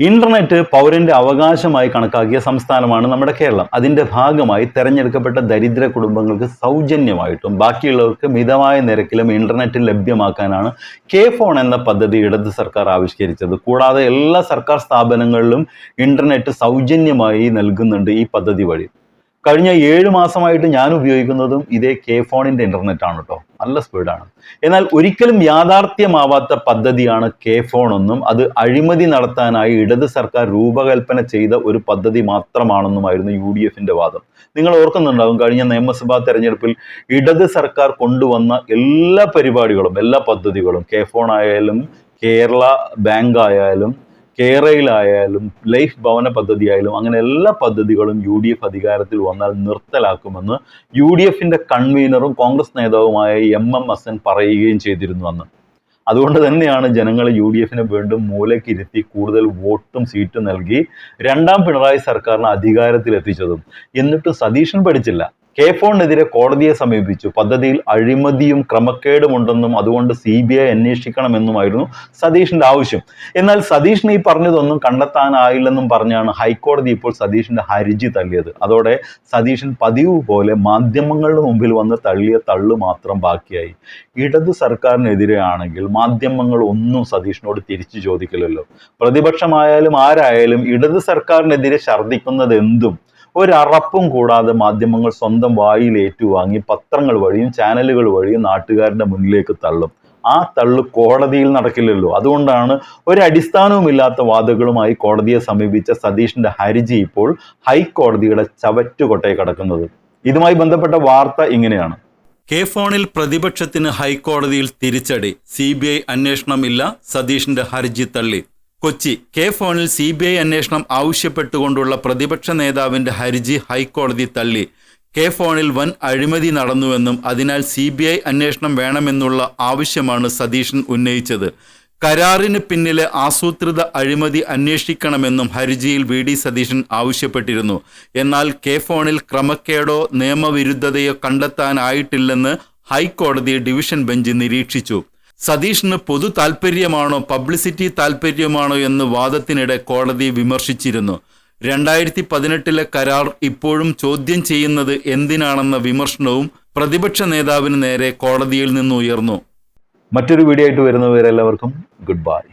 Internet പൗരന്റെ അവകാശമായി കണക്കാക്കിയ സംസ്ഥാനമാണ് നമ്മുടെ കേരളം. അതിന്റെ ഭാഗമായി തെരഞ്ഞെടുക്കപ്പെട്ട ദരിദ്ര കുടുംബങ്ങൾക്ക് സൗജന്യമായിട്ടും ബാക്കിയുള്ളവർക്ക് മിതമായ നിരക്കിലും ഇന്റർനെറ്റ് ലഭ്യമാക്കാനാണ് കെ ഫോൺ എന്ന പദ്ധതി ഇടത് സർക്കാർ ആവിഷ്കരിച്ചത്. കൂടാതെ എല്ലാ സർക്കാർ സ്ഥാപനങ്ങളിലും ഇന്റർനെറ്റ് സൗജന്യമായി നൽകുന്നുണ്ട് ഈ പദ്ധതി വഴി. കഴിഞ്ഞ ഏഴ് മാസമായിട്ട് ഞാൻ ഉപയോഗിക്കുന്നതും ഇതേ കെ ഫോണിന്റെ ഇന്റർനെറ്റ് ആണ് കേട്ടോ. നല്ല സ്പീഡാണ് എന്നാൽ ഒരിക്കലും യാഥാർത്ഥ്യമാവാത്ത പദ്ധതിയാണ് കെ ഫോൺ എന്നും അത് അഴിമതി നടത്താനായി ഇടത് സർക്കാർ രൂപകൽപ്പന ചെയ്ത ഒരു പദ്ധതി മാത്രമാണെന്നുമായിരുന്നു യു ഡി എഫിന്റെ വാദം. നിങ്ങൾ ഓർക്കുന്നുണ്ടാവും കഴിഞ്ഞ നിയമസഭാ തെരഞ്ഞെടുപ്പിൽ ഇടത് സർക്കാർ കൊണ്ടുവന്ന എല്ലാ പരിപാടികളും എല്ലാ പദ്ധതികളും കെ ഫോൺ ആയാലും കേരള ബാങ്ക് ആയാലും കേരളയിലായാലും ലൈഫ് ഭവന പദ്ധതി ആയാലും അങ്ങനെ എല്ലാ പദ്ധതികളും യു ഡി എഫ് അധികാരത്തിൽ വന്നാൽ നിർത്തലാക്കുമെന്ന് യു ഡി എഫിന്റെ കൺവീനറും കോൺഗ്രസ് നേതാവുമായ എം എം ഹസൻ പറയുകയും ചെയ്തിരുന്നു അന്ന്. അതുകൊണ്ട് തന്നെയാണ് ജനങ്ങൾ യു ഡി എഫിനെ വീണ്ടും മൂലക്കിരുത്തി കൂടുതൽ വോട്ടും സീറ്റും നൽകി രണ്ടാം പിണറായി സർക്കാരിനെ അധികാരത്തിൽ എത്തിച്ചതും എന്നിട്ടും സതീശൻ പഠിച്ചില്ല. കെ ഫോണിനെതിരെ കോടതിയെ സമീപിച്ചു. പദ്ധതിയിൽ അഴിമതിയും ക്രമക്കേടുമുണ്ടെന്നും അതുകൊണ്ട് സി ബി ഐ അന്വേഷിക്കണമെന്നുമായിരുന്നു സതീഷിന്റെ ആവശ്യം. എന്നാൽ സതീഷിന് ഈ പറഞ്ഞതൊന്നും കണ്ടെത്താനായില്ലെന്നും പറഞ്ഞാണ് ഹൈക്കോടതി ഇപ്പോൾ സതീഷിന്റെ ഹർജി തള്ളിയത്. അതോടെ സതീശൻ പതിവ് പോലെ മാധ്യമങ്ങളുടെ മുമ്പിൽ വന്ന് തള്ളിയ തള്ളു മാത്രം ബാക്കിയായി. ഇടതു സർക്കാരിനെതിരെയാണെങ്കിൽ മാധ്യമങ്ങൾ ഒന്നും സതീഷിനോട് തിരിച്ചു ചോദിക്കില്ലല്ലോ. പ്രതിപക്ഷമായാലും ആരായാലും ഇടത് സർക്കാരിനെതിരെ ഛർദ്ദിക്കുന്നത് എന്തും ഒരറപ്പും കൂടാതെ മാധ്യമങ്ങൾ സ്വന്തം വായിൽ ഏറ്റുവാങ്ങി പത്രങ്ങൾ വഴിയും ചാനലുകൾ വഴിയും നാട്ടുകാരുടെ മുന്നിലേക്ക് തള്ളും. ആ തള്ളു കോടതിയിൽ നടക്കില്ലല്ലോ. അതുകൊണ്ടാണ് ഒരു അടിസ്ഥാനവുമില്ലാത്ത വാദങ്ങളുമായി കോടതിയെ സമീപിച്ച സതീഷിന്റെ ഹർജി ഇപ്പോൾ ഹൈക്കോടതിയുടെ ചവറ്റുകൊട്ടയെ കടക്കുന്നത്. ഇതുമായി ബന്ധപ്പെട്ട വാർത്ത ഇങ്ങനെയാണ്. കെ ഫോണിൽ പ്രതിപക്ഷത്തിന് ഹൈക്കോടതിയിൽ തിരിച്ചടി. സി ബി ഐ അന്വേഷണമില്ല. സതീഷിന്റെ ഹർജി തള്ളി. കൊച്ചി. കെ ഫോണിൽ സി ബി ഐ അന്വേഷണം ആവശ്യപ്പെട്ടുകൊണ്ടുള്ള പ്രതിപക്ഷ നേതാവിന്റെ ഹർജി ഹൈക്കോടതി തള്ളി. കെ ഫോണിൽ വൻ അഴിമതി നടന്നുവെന്നും അതിനാൽ സി ബി ഐ അന്വേഷണം വേണമെന്നുള്ള ആവശ്യമാണ് സതീശൻ ഉന്നയിച്ചത്. കരാറിന് പിന്നിലെ ആസൂത്രിത അഴിമതി അന്വേഷിക്കണമെന്നും ഹർജിയിൽ വി ഡി സതീശൻ ആവശ്യപ്പെട്ടിരുന്നു. എന്നാൽ കെ ഫോണിൽ ക്രമക്കേടോ നിയമവിരുദ്ധതയോ കണ്ടെത്താനായിട്ടില്ലെന്ന് ഹൈക്കോടതി ഡിവിഷൻ ബെഞ്ച് നിരീക്ഷിച്ചു. സതീഷിന് പൊതു താൽപ്പര്യമാണോ പബ്ലിസിറ്റി താൽപ്പര്യമാണോ എന്ന് വാദത്തിനിടെ കോടതി വിമർശിച്ചിരുന്നു. രണ്ടായിരത്തി പതിനെട്ടിലെ കരാർ ഇപ്പോഴും ചോദ്യം ചെയ്യുന്നത് എന്തിനാണെന്ന വിമർശനവും പ്രതിപക്ഷ നേതാവിന് നേരെ കോടതിയിൽ നിന്ന് ഉയർന്നു. മറ്റൊരു വീഡിയോ ആയിട്ട് വരുന്നവരെല്ലാവർക്കും ഗുഡ് ബൈ